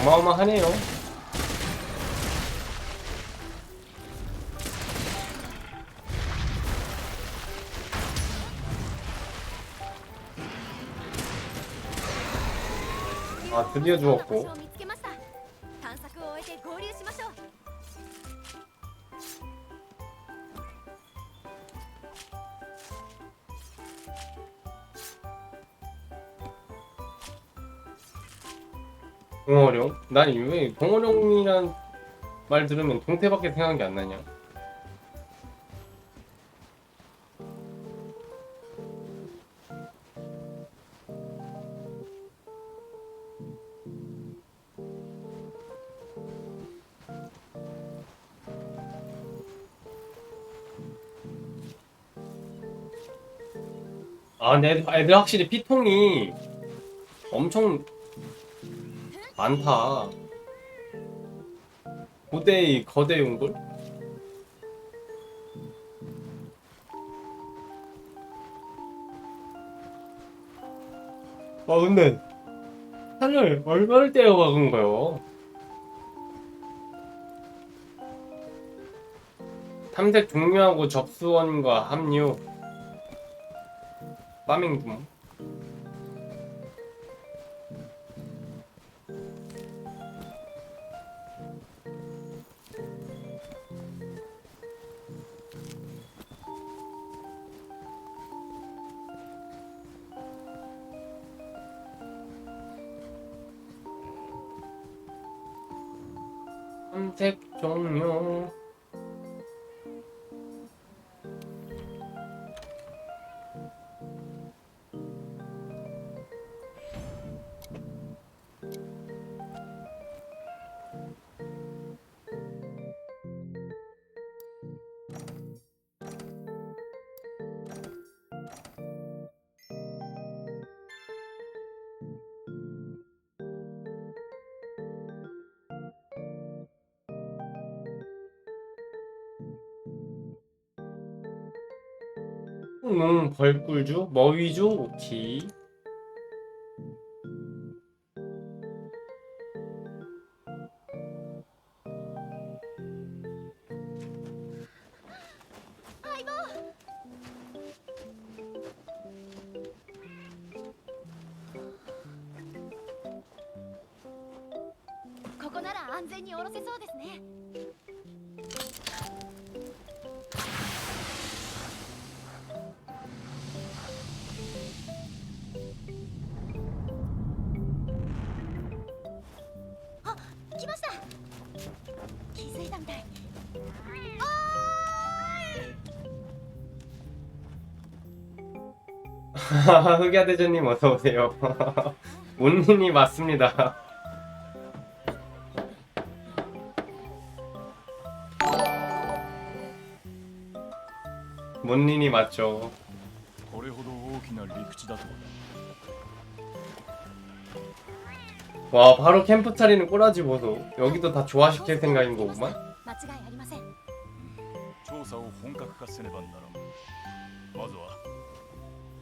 어마어마하네요. 아 드디어 죽었고 난왜 봉어룡이란 말 들으면 동태밖에 생각이 안 나냐? 아, 근데 애들 확실히 피통이 엄청 많다. 고대의 거대 용골? 아 근데 산을 얼마를 떼어 박은 거요? 탐색 종료하고 접수원과 합류 파밍 탐색 종료 음, 벌꿀주, 머위주, 오키. 어ここなら安全に降ろせそうですね 흑야 대전님 어서 오세요. 온님이 맞습니다. 몬린이 맞죠. これほど大きな陸地だとは 와 바로 캠프 차리는 꼬라지 보소. 여기도 다 조화시킬 생각인 거구만. 間違いありません調査を本格化せねばならんまずは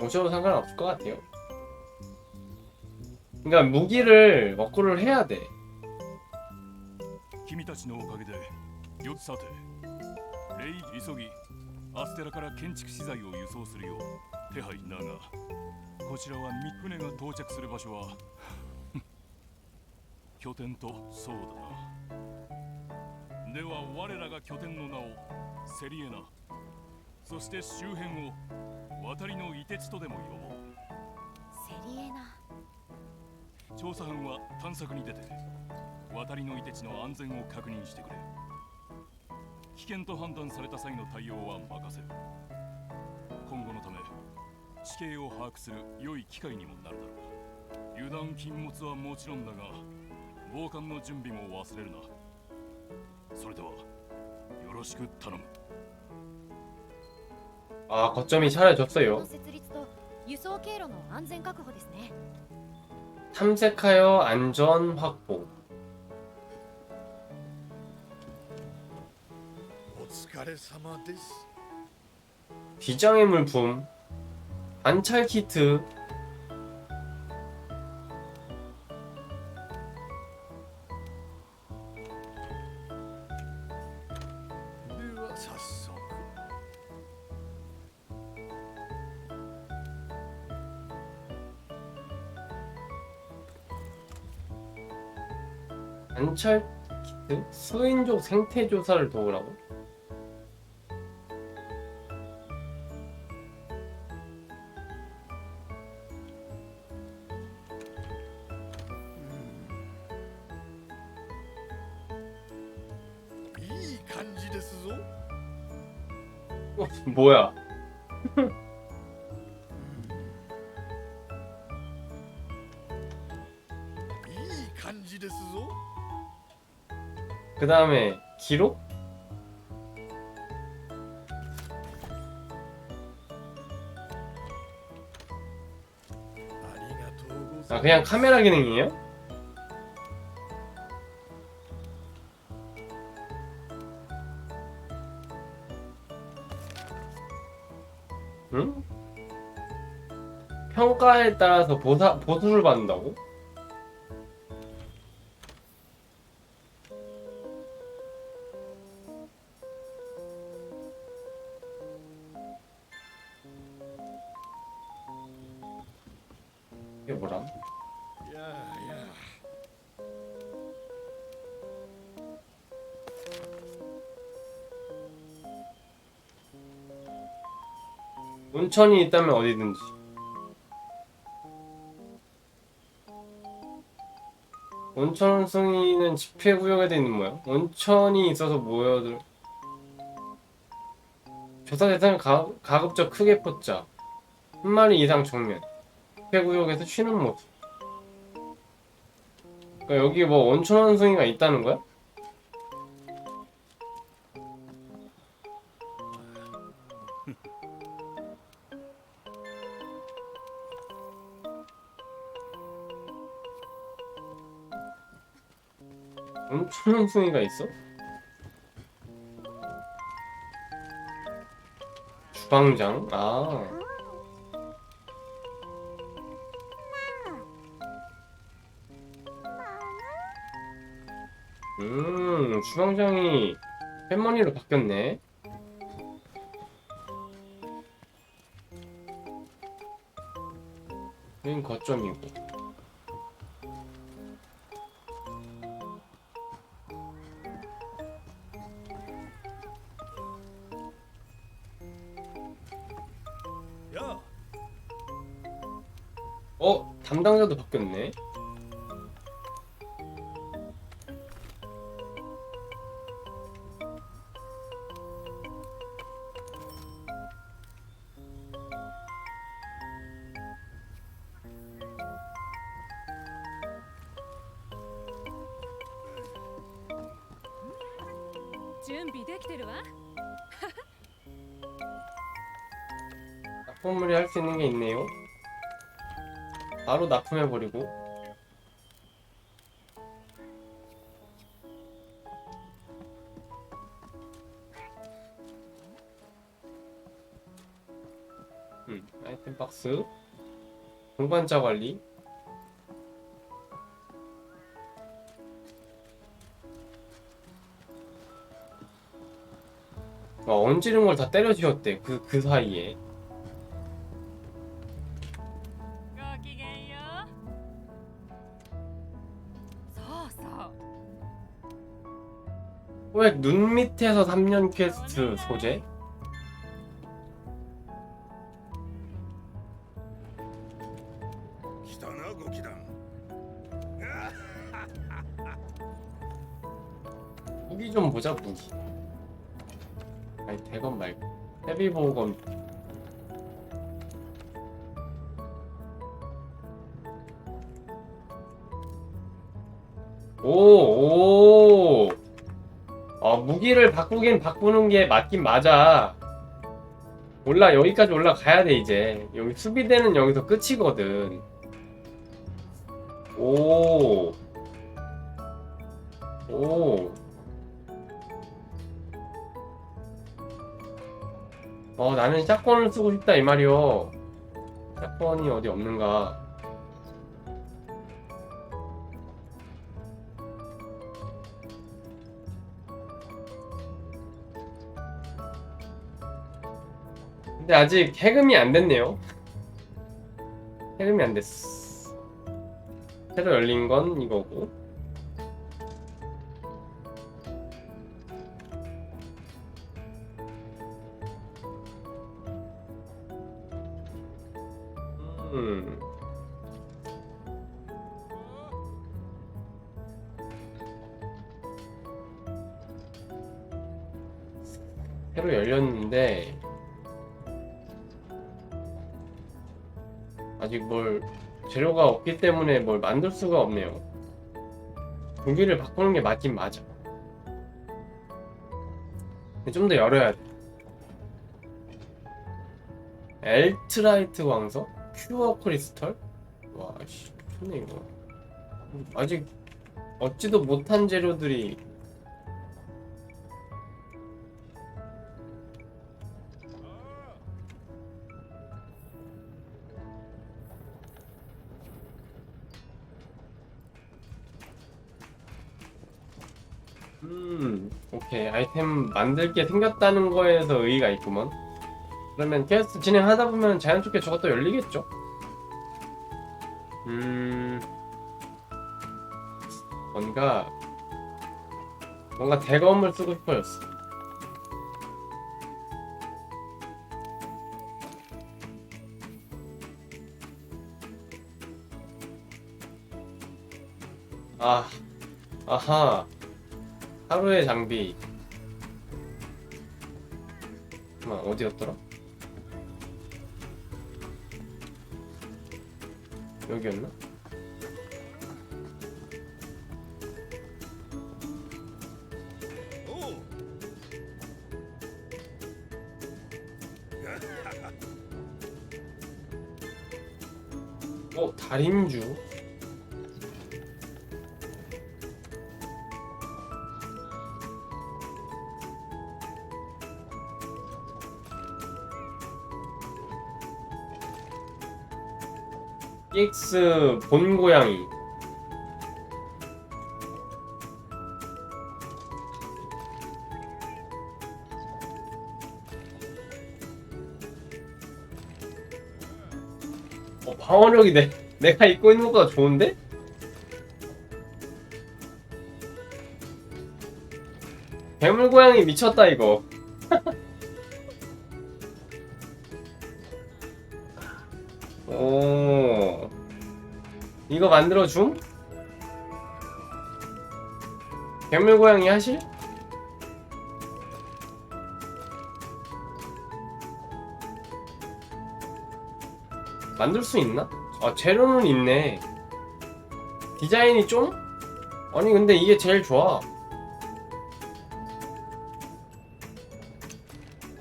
오셔도 상관없을 것 같아요 그러니까 무기를 워크를 해야 돼 君たちのおかげでよさてレイ急ぎアステラから建築資材を輸送するよう手配だがこちらはミ船が到着する場所は拠点とそうだなでは我らが拠点の名をセリエナ そして周辺を渡りの凍て地とでも呼ぼう。セリエナ。調査班は探索に出て渡りの凍て地の安全を確認してくれ。危険と判断された際の対応は任せる。今後のため地形を把握する良い機会にもなるだろう。油断禁物はもちろんだが防寒の準備も忘れるな。それではよろしく頼む 아 거점이 사라졌어요. 탐색하여 안전 확보. 비장의 물품, 관찰 키트, 관찰 키트 수인족 생태 조사를 도우라고? 다음에 기록? 아 그냥 카메라 기능이에요? 응? 평가에 따라서 보사, 보수를 받는다고? 온천이 있다면 어디든지. 온천 승인은 집회 구역에 돼 있는 모양. 온천이 있어서 모여들. 조사 대상을 가, 가급적 크게 뽑자. 한 마리 이상 정면. 집회 구역에서 쉬는 모습. 그러니까 여기 뭐 온천 원숭이가 있다는 거야? 온천 원숭이가 있어? 주방장? 아. 음, 주방장이 팬머니로 바뀌었네. 여긴 거점이고. 담당자도 바뀌었네. 동반자 관리. 아, 어, 얹지는 걸 다 때려지웠대 그, 그 사이에. 왜 눈 밑에서 3년 퀘스트 소재? 바꾸긴 바꾸는 게 맞긴 맞아. 올라, 여기까지 올라가야 돼, 이제. 여기 수비대는 여기서 끝이거든. 오. 오. 어, 나는 샷건을 쓰고 싶다, 이 말이요. 샷건이 어디 없는가. 근데 아직 해금이 안 됐네요. 해금이 안 됐어. 새로 열린 건 이거고. 음. 새로 열렸는데 아직 뭘 재료가 없기 때문에 뭘 만들 수가 없네요. 무기를 바꾸는 게 맞긴 맞아. 좀 더 열어야 돼. 엘트라이트 광석? 큐어 크리스털? 와, 씨, 미쳤네, 이거. 아직 얻지도 못한 재료들이 템 만들 게 생겼다는 거에서 의의가 있구먼. 그러면 퀘스트 진행하다 보면 자연스럽게 저것도 열리겠죠? 음, 뭔가, 뭔가 대검을 쓰고 싶어졌어. 아, 아하. 하루의 장비. 잠깐 어디였더라? 여기였나? EX 본 고양이. 어, 방어력이 내, 내가 입고 있는 것보다 좋은데? 괴물 고양이 미쳤다 이거. 이거 만들어 줌? 괴물 고양이 하실? 만들 수 있나? 아 재료는 있네 디자인이 좀? 아니 근데 이게 제일 좋아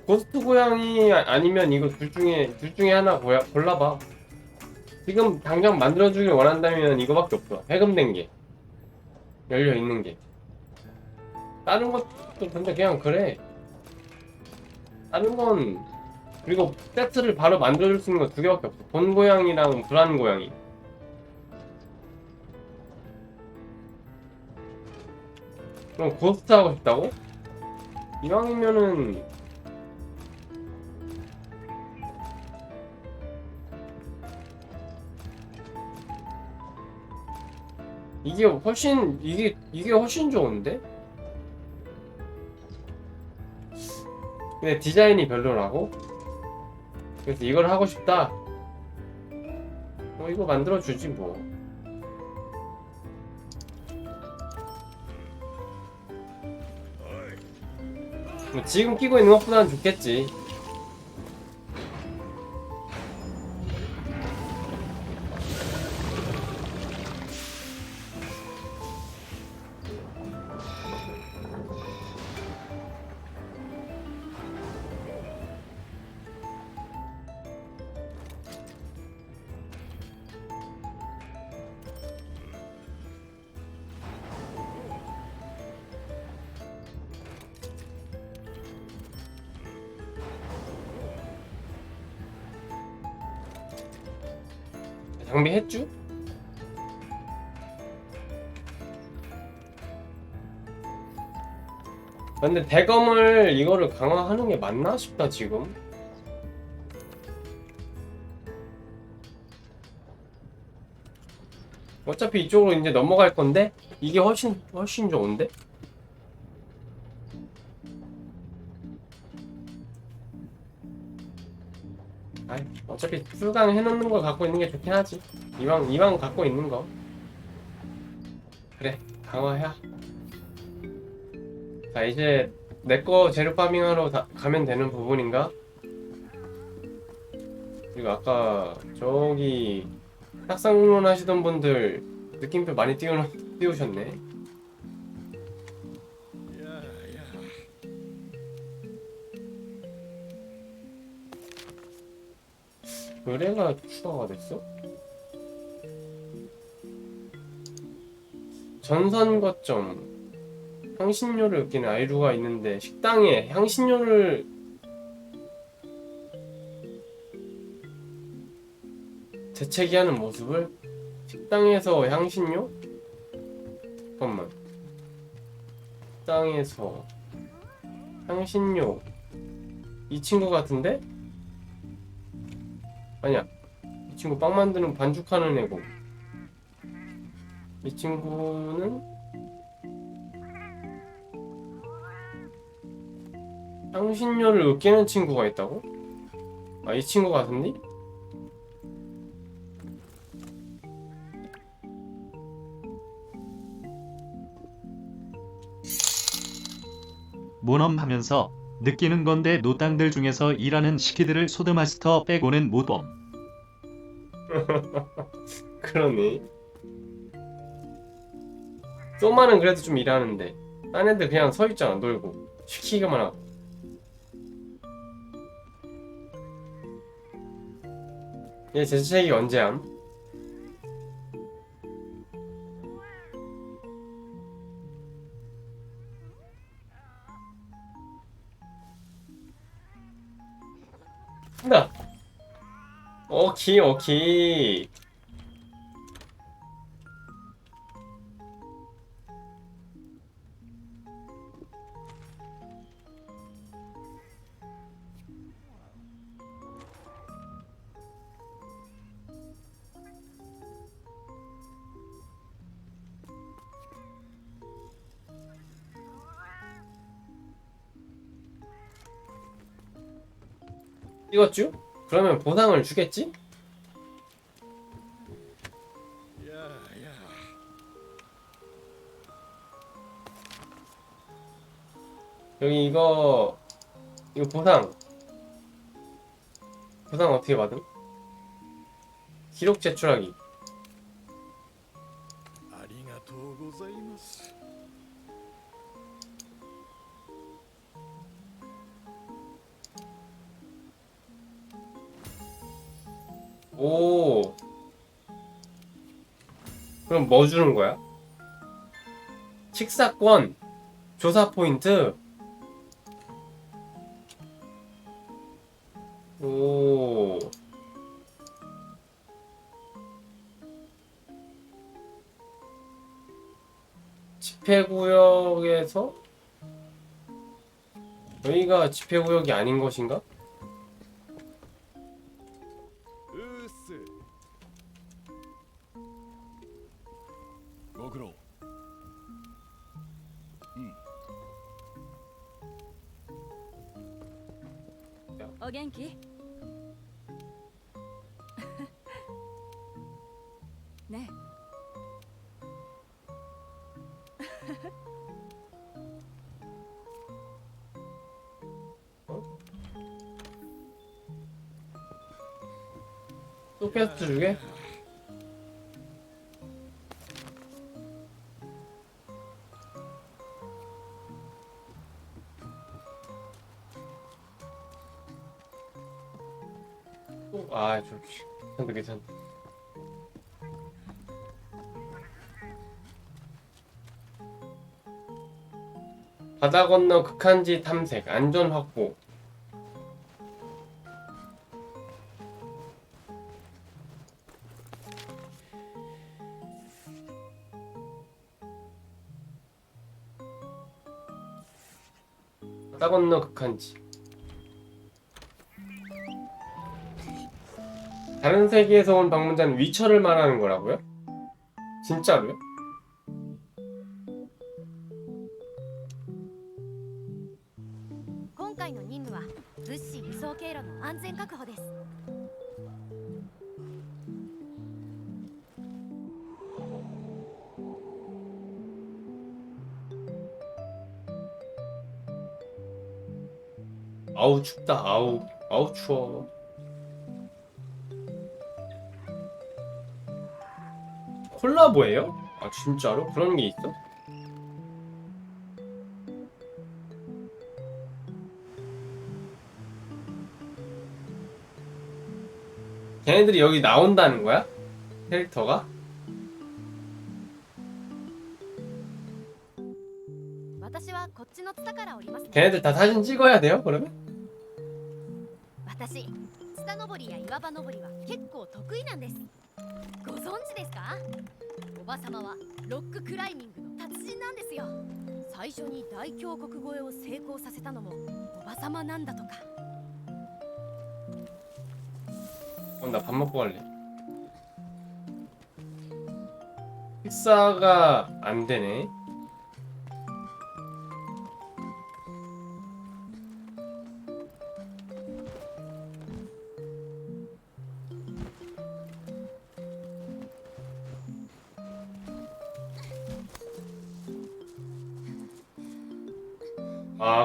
고스트 고양이 아- 아니면 이거 둘 중에 둘 중에 하나 골라봐 지금 당장 만들어주길 원한다면 이거밖에 없어 해금된 게 열려 있는 게 다른 것도 근데 그냥 그래 다른 건 그리고 세트를 바로 만들어줄 수 있는 거 두 개밖에 없어. 본 고양이랑 불안 고양이. 그럼 고스트 하고 싶다고? 이왕이면은 이게 훨씬 이게 이게 훨씬 좋은데? 근데 디자인이 별로라고? 그래서 이걸 하고 싶다. 어 이거 만들어 주지 뭐. 뭐 지금 끼고 있는 것보다는 좋겠지. 근데 대검을 이거를 강화하는 게 맞나 싶다 지금. 어차피 이쪽으로 이제 넘어갈 건데 이게 훨씬 훨씬 좋은데? 아이 어차피 풀강 해놓는 걸 갖고 있는 게 좋긴 하지. 이왕 이왕 갖고 있는 거. 그래 강화해야 자 이제 내 거 재료 파밍하러 다- 가면 되는 부분인가? 그리고 아까 저기 탁상론 하시던 분들 느낌표 많이 띄우, 띄우셨네. 의뢰가 추가가 됐어? 전선 거점 향신료를 느끼는 아이루가 있는데 식당에 향신료를 재채기하는 모습을? 식당에서 향신료? 잠깐만. 식당에서 향신료. 이 친구 같은데? 아니야. 이 친구 빵 만드는 반죽하는 애고. 이 친구는 향신료를 으깨는 친구가 있다고? 아 이 친구 같은데? 모넘하면서 느끼는 건데 노땅들 중에서 일하는 시키들을 소드마스터 빼고는 못봄. 그러네 소마는 그래도 좀 일하는데 딴 애들 그냥 서 있잖아 놀고 시키기만 하고 얘 재채기 언제 함? 한다 오케이 오케이 찍었쥬? 그러면 보상을 주겠지? 여기 이거 이거 보상 보상 어떻게 받음? 기록 제출하기 그럼 뭐 주는 거야? 식사권 조사 포인트 오 집회구역에서 여기가 집회구역이 아닌 것인가? お元気ね또 퀘스트 주게? 바다 건너 극한지 탐색, 안전 확보. 바다 건너 극한지. 다른 세계에서 온 방문자는 위쳐를 말하는 거라고요? 진짜로요? 뭐예요? 아 진짜로? 그런 게 있어? 걔네들이 여기 나온다는 거야? 캐릭터가? 걔네들 다 사진 찍어야 돼요? 그러면? 私ツタ登りや岩場登りは結構得意なんですご存知ですかおばさまはロッククライミングの達人なんですよ最初に大峡谷越えを成功させたのもおばさまなんだとか 어, 나 밥 먹고 갈래. 식사가 안 되네.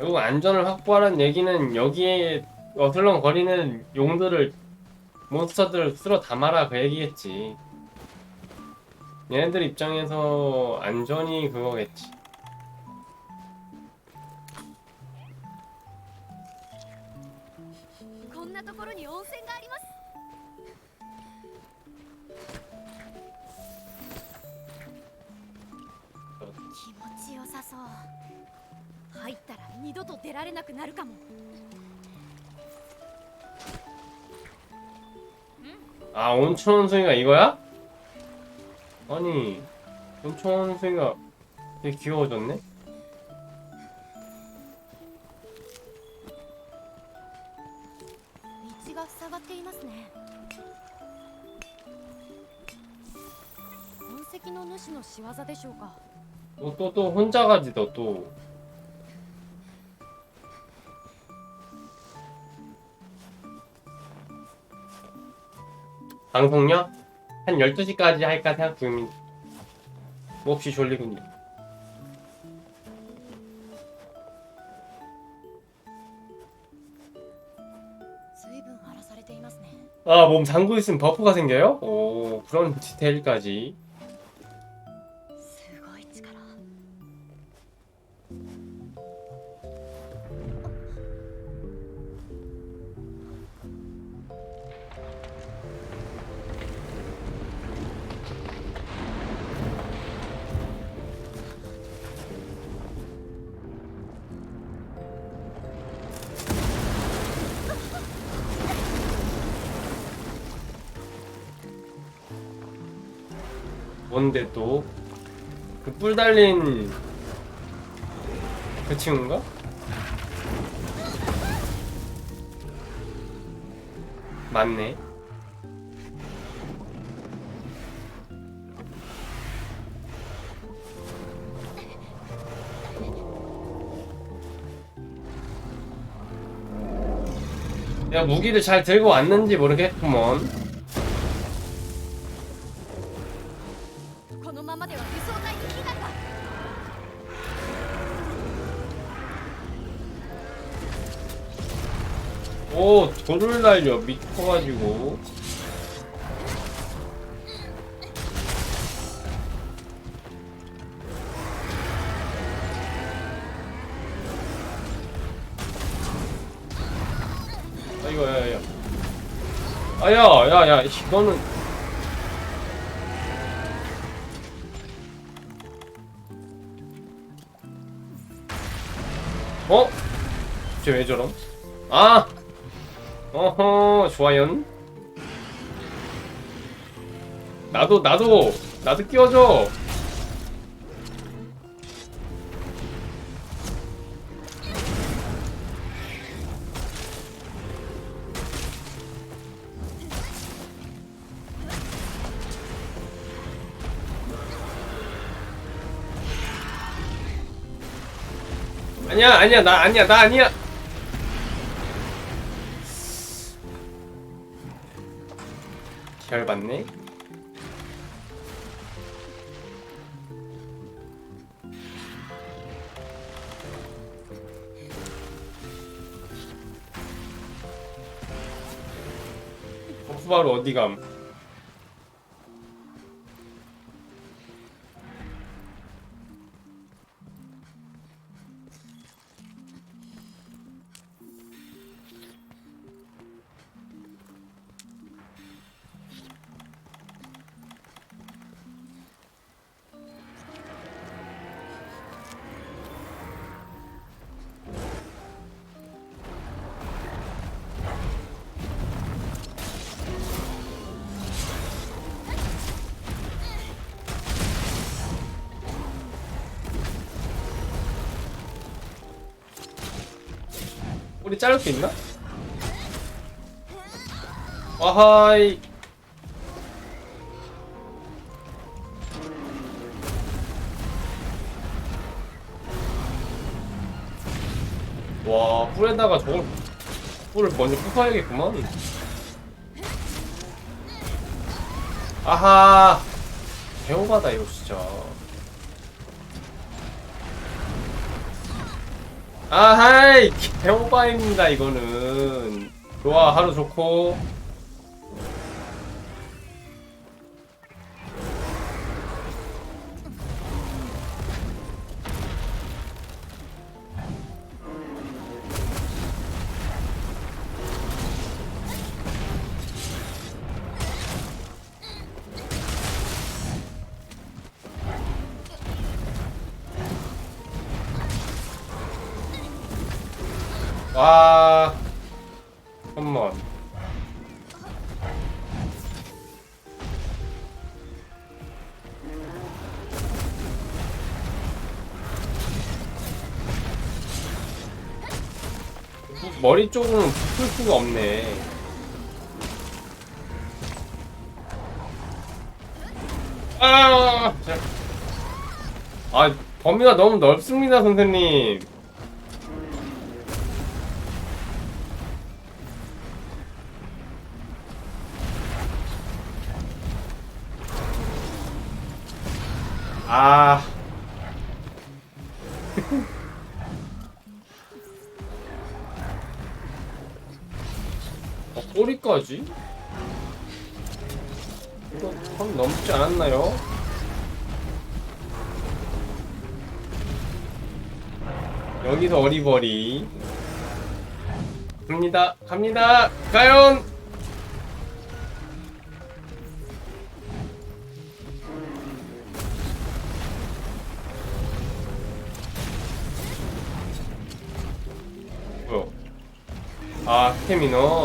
결국 안전을 확보하라는 얘기는 여기에 어슬렁거리는 용들을 몬스터들을 쓸어 담아라 그 얘기겠지. 얘네들 입장에서 안전이 그거겠지. 그렇지. 入ったら二度と出られなくなるかも 아 온천 원숭이가 이거야? 아니 온천 원숭이가 되게 귀여워졌네. 道が塞がっていますね痕跡の主の仕業でしょうか 너 또 또 혼자 가지 너 또. 방송요? 한 12시까지 할까 생각 중입니다. 뭐 몹시 졸리군요. 아, 몸 잠고 있으면 버프가 생겨요? 오, 그런 디테일까지. 뿔 달린 그 친구인가? 맞네. 내가 무기를 잘 들고 왔는지 모르겠구먼. 돌을 날려 미쳐가지고 아이고 야야 아야 야야 이거는 어? 쟤 왜 저럼? 아! 어허 좋아요 나도 나도 나도 끼워줘. 아니야 아니야 나 아니야 나 아니야 잘 봤네. 버프바로 어디 감 우리 자를 수 있나? 와하이. 와 뿔에다가 저걸 뿔을 먼저 부숴야겠구만. 아하. 개오바다 이거 진짜 아하이. 개오바입니다 이거는. 좋아 하루 좋고 와. 한번. 머리 쪽은 붙을 수가 없네. 아, 자. 아 범위가 너무 넓습니다 선생님 아. 어, 꼬리까지? 이거 선 넘지 않았나요? 여기서 어리버리. 갑니다, 갑니다, 과연! 아,